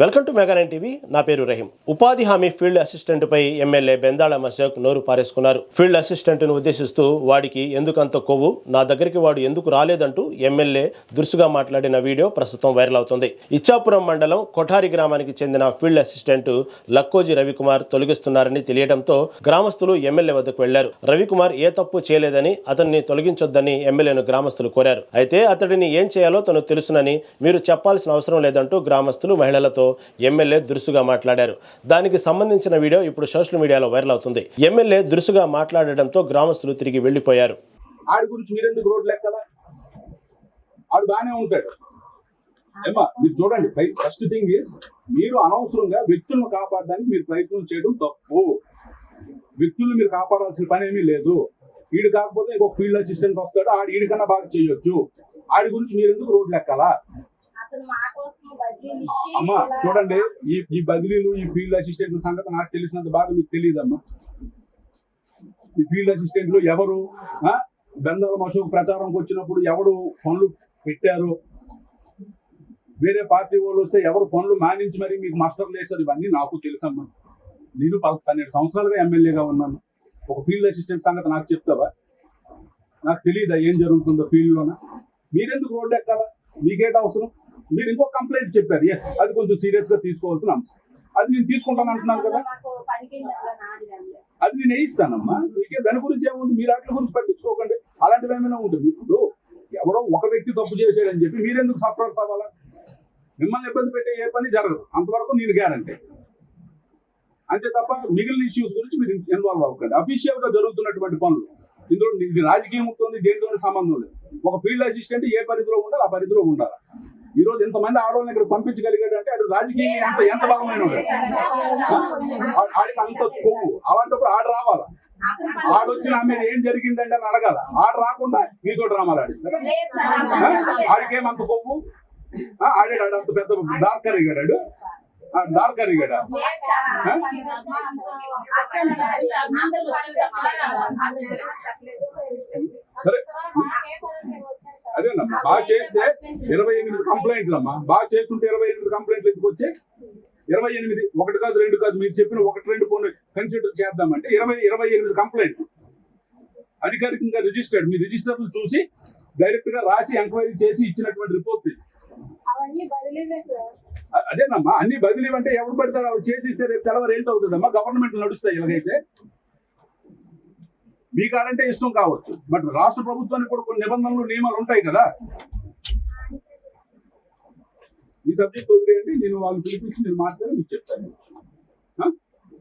Welcome to mega nine TV. నా పేరు రహీం. ఉపాధి హామీ ఫీల్డ్ అసిస్టెంట్ పై ఎమ్మెల్యే బెందాళం అశోక్ నోరు పారేసుకున్నారు. ఫీల్డ్ అసిస్టెంట్ను ఉద్దేశిస్తూ వాడికి ఎందుకంత కొవ్వు? నా దగ్గరికి వాడు ఎందుకు రాలేదంటూ ఎమ్మెల్యే దురుసుగా మాట్లాడిన వీడియో ప్రస్తుతం వైరల్ అవుతుంది. ఇచ్చాపురం మండలం కొఠారి గ్రామానికి చెందిన ఫీల్డ్ అసిస్టెంట్ లక్కోజి రవికుమార్ తొలగిస్తున్నారని తెలియడంతో గ్రామస్తులు ఎమ్మెల్యే వద్దకు వెళ్ళారు. రవికుమార్ ఏ తప్పు చేయలేదని అతన్ని తొలగించొద్దని ఎమ్మెల్యేను గ్రామస్తులు కోరారు. అయితే అతడిని ఏం చేయాలో తను తెలుసునని మీరు చెప్పాల్సిన అవసరం లేదంటూ గ్రామస్తులు మహిళలతో ఎమ్మెల్యే దురుసుగా మాట్లాడారు. దానికి సంబంధించిన వీడియో ఇప్పుడు సోషల్ మీడియాలో వైరల్ అవుతుంది. ఎమ్మెల్యే దురుసుగా మాట్లాడడంతో గ్రామస్తులు తిరిగి వెళ్ళిపోయారు ఆడి గురించి మీరెందుకు రోడ్లు ఎక్కలా ఆడు బాగానే ఉంటాడు. ఏమా మీరు చూడండి ఫస్ట్ థింగ్ ఇస్ మీరు అనవసరంగా వ్యక్తులను కాపాడడానికి మీరు ప్రయత్నం చేయడం తప్పు. వ్యక్తులను మీరు కాపాడాల్సిన పని ఏమీ లేదు. వీడు కాకపోతే ఇంకొక ఫీల్డ్ అసిస్టెంట్ వస్తాడు ఆడు వీడికన్నా బాగా చేయొచ్చు. ఆడి గురించి మీరు ఎందుకు రోడ్లు ఎక్కాలా అతను మా కోసం బదిలీలు ఇచ్చి అమ్మా చూడండి ఈ ఈ బదిలీలు ఈ ఫీల్డ్ అసిస్టెంట్ సంగతి నాకు తెలిసినంత బాగా మీకు తెలియదమ్మా. ఈ ఫీల్డ్ అసిస్టెంట్లు ఎవరు? ఆ? బెందాల అశోక్ ప్రచారంకి వచ్చినప్పుడు ఎవరు పనులు పెట్టారు? వేరే పార్టీ వాళ్ళు వస్తే ఎవరు పనులు మానించి మరి మీకు మాస్టర్లు వేశారు? ఇవన్నీ నాకు తెలుసమ్మా. నేను పన్నెండు సంవత్సరాలుగా ఎమ్మెల్యేగా ఉన్నాను. ఒక ఫీల్డ్ అసిస్టెంట్ సంగతి నాకు చెప్తావా? నాకు తెలియదా ఏం జరుగుతుందో ఫీల్డ్లోన మీరెందుకు రోడ్డు ఎక్కాలా? మీకేట అవసరం? మీరు ఇంకో కంప్లైంట్ చెప్పారు. ఎస్ అది కొంచెం సీరియస్గా తీసుకోవాల్సిన అంశం. అది నేను తీసుకుంటాను అంటున్నాను కదా. అది నేను వేయిస్తానమ్మా. మీకే దాని గురించి ఏముంది? మీరు వాటి గురించి పట్టించుకోకండి. అలాంటివి ఏమైనా ఉంటుంది ఇప్పుడు ఎవడో ఒక వ్యక్తి తప్పు చేసాడని చెప్పి మీరెందుకు సఫరర్స్ అవ్వాలా? మిమ్మల్ని ఇబ్బంది పెట్టే ఏ పని జరగదు. అంతవరకు నేను గ్యారంటీ అంతే తప్ప మిగిలిన ఇష్యూస్ గురించి మీరు ఇన్వాల్వ్ అవ్వకండి. అఫీషియల్గా జరుగుతున్నటువంటి పనులు. ఇందులో ఇది రాజకీయం ఉంటుంది దేంతో సంబంధం లేదు. ఒక ఫీల్డ్ అసిస్టెంట్ ఏ పరిధిలో ఉండాలి ఆ పరిధిలో ఉండాలి? ఈ రోజు ఎంతమంది ఆడవాళ్ళని ఇక్కడ పంపించగలిగాడు అంటే అటు రాజకీయం ఎంత ఎంత. ఆ- ఆడికి అంత కొవ్వు. అలాంటప్పుడు ఆడ రావాలా? అతను పని- ఆడొచ్చి నా మీద ఏం జరిగిందంటే అని అడగాల? ఆడ రాకుండా మీతో డ్రామాలు ఆడిస్తారా లేదు సార్, ఆ? అతను ఆడికేమంత కొవ్వు? ఆ, ఆడాడు ఆడు అంత పెద్ద డార్క్ అరిగాడు డార్క్ అరిగాడా బాగా చేస్తే ఇరవై ఎనిమిది కంప్లైంట్లు అమ్మా బాగా చేస్తుంటే ఇరవై ఎనిమిది కంప్లైంట్లు ఎందుకు ఇరవై ఎనిమిది ఒకటి కాదు రెండు కాదు మీరు చెప్పిన ఒకటి రెండు పోనీ కన్సిడర్ చేద్దామంటే ఇరవై ఇరవై ఎనిమిది కంప్లైంట్ అధికారికంగా రిజిస్టర్డ్ మీ రిజిస్టర్లు చూసి డైరెక్ట్గా రాసి ఎంక్వైరీ చేసి ఇచ్చినటువంటి రిపోర్ట్ అదేనమ్మా అన్ని బదిలీ అంటే ఎవరు పడతారు? అవి చేసి ఇస్తే రేపు తెల్లవారు ఏంటవుతుందమ్మా? గవర్నమెంట్ నడుస్తాయి ఇలాగైతే. మీ కాడంటే ఇష్టం కావచ్చు. బట్ రాష్ట్ర ప్రభుత్వానికి కూడా కొన్ని నిబంధనలు నియమాలు ఉంటాయి కదా. ఈ సబ్జెక్ట్ వదిలేయండి. నేను వాళ్ళు పిలిపించి నేను మాట్లాడి మీకు చెప్తాను.